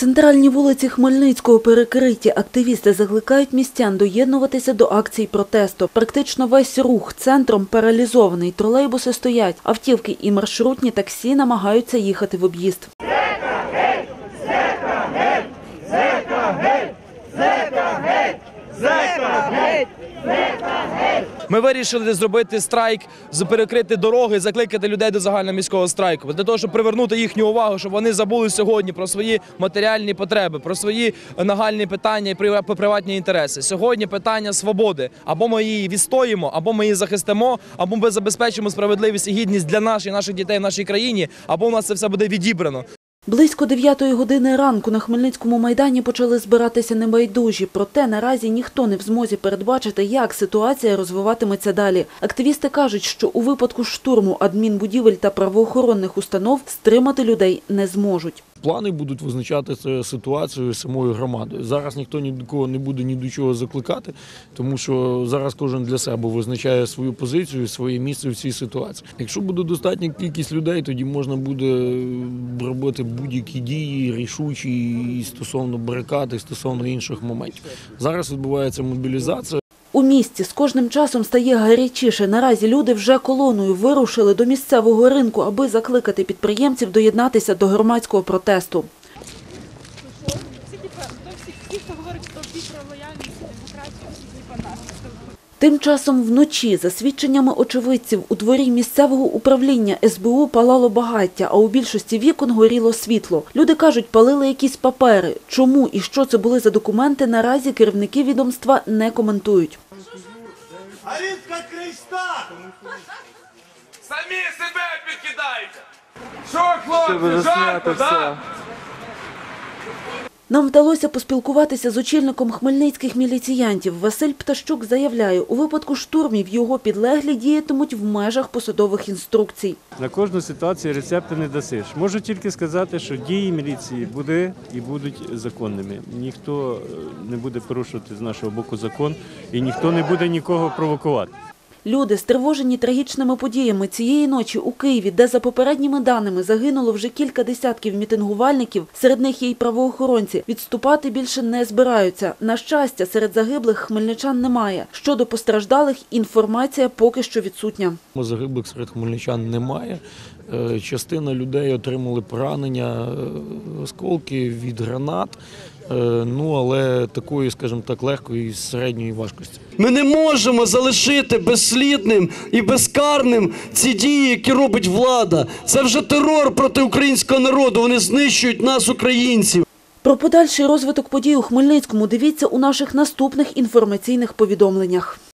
Центральні вулиці Хмельницького перекриті. Активісти закликають містян доєднуватися до акцій протесту. Практично весь рух центром паралізований. Тролейбуси стоять. Автівки і маршрутні таксі намагаються їхати в об'їзд. Ми вирішили зробити страйк, перекрити дороги, закликати людей до загальноміського страйку для того, щоб привернути їхню увагу, щоб вони забули сьогодні про свої матеріальні потреби, про свої нагальні питання і приватні інтереси. Сьогодні питання свободи. Або ми її відстоїмо, або ми її захистимо, або ми забезпечимо справедливість і гідність для наших наших дітей в нашій країні, або у нас це все буде відібрано. Близько 9 години ранку на Хмельницькому майдані почали збиратися небайдужі. Проте наразі ніхто не в змозі передбачити, як ситуація розвиватиметься далі. Активісти кажуть, що у випадку штурму адмінбудівель та правоохоронних установ стримати людей не зможуть. Плани будуть визначати ситуацію самою громадою. Зараз ніхто ні до кого не буде ні до чого закликати, тому що зараз кожен для себе визначає свою позицію, своє місце в цій ситуації. Якщо буде достатня кількість людей, тоді можна буде робити будь-які дії рішучі і стосовно барикад, і стосовно інших моментів. Зараз відбувається мобілізація. У місті з кожним часом стає гарячіше. Наразі люди вже колоною вирушили до місцевого ринку, аби закликати підприємців доєднатися до громадського протесту. Тим часом вночі, за свідченнями очевидців, у дворі місцевого управління СБУ палало багаття, а у більшості вікон горіло світло. Люди кажуть, палили якісь папери. Чому і що це були за документи, наразі керівники відомства не коментують. А він як Христа! Самі себе підкидайте! Що, хлопці, жарко, да? Нам вдалося поспілкуватися з очільником хмельницьких міліціянтів. Василь Птащук заявляє, у випадку штурмів його підлеглі діятимуть в межах посадових інструкцій. На кожну ситуацію рецепти не дасиш. Можу тільки сказати, що дії міліції буде і будуть законними. Ніхто е, не буде порушувати з нашого боку закон і ніхто не буде нікого провокувати. Люди, стривожені трагічними подіями цієї ночі у Києві, де за попередніми даними загинуло вже кілька десятків мітингувальників, серед них є й правоохоронці, відступати більше не збираються. На щастя, серед загиблих хмельничан немає. Щодо постраждалих, інформація поки що відсутня. Загиблих серед хмельничан немає. Е, Частина людей отримали поранення, е, осколки від гранат. Е, Ну але такої, скажімо так, легкої і середньої важкості. Ми не можемо залишити безслідним і безкарним ці дії, які робить влада. Це вже терор проти українського народу. Вони знищують нас, українців. Про подальший розвиток подій у Хмельницькому дивіться у наших наступних інформаційних повідомленнях.